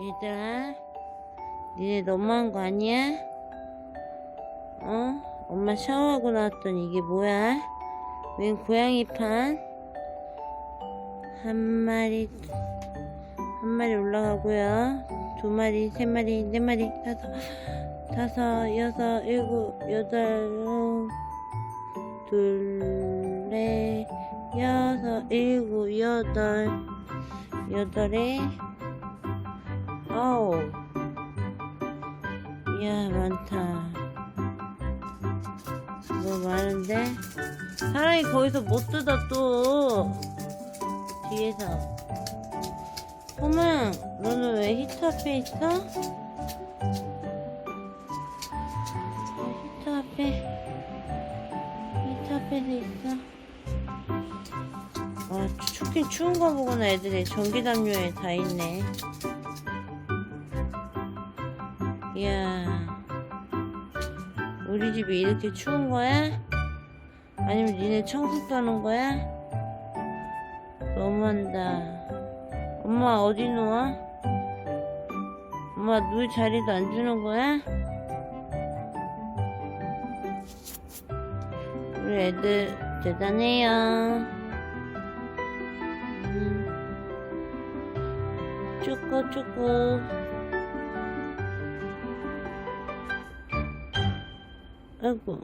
얘들아, 니네 너무한 거 아니야? 어? 엄마 샤워하고 나왔더니 이게 뭐야? 웬 고양이 판? 한 마리, 한 마리 올라가고요. 두 마리, 세 마리, 네 마리, 다섯, 다섯, 여섯, 일곱, 여덟, 어, 둘, 넷, 여섯, 일곱, 여덟, 여덟에 아우. 이야 많다. 너무 많은데? 사랑이 거기서 못 뜯어 또. 뒤에서. 꼬마 너는 왜 히터 앞에 있어? 히터 앞에 히터 앞에서 있어? 와 춥긴 추운가 보구나 애들이. 전기담요에 다 있네 이야 우리 집이 이렇게 추운 거야? 아니면 니네 청소 떠는 거야? 너무한다 엄마 어디 누워? 엄마 누울 자리도 안 주는 거야? 우리 애들 대단해요 음. 쪼꼬 아이고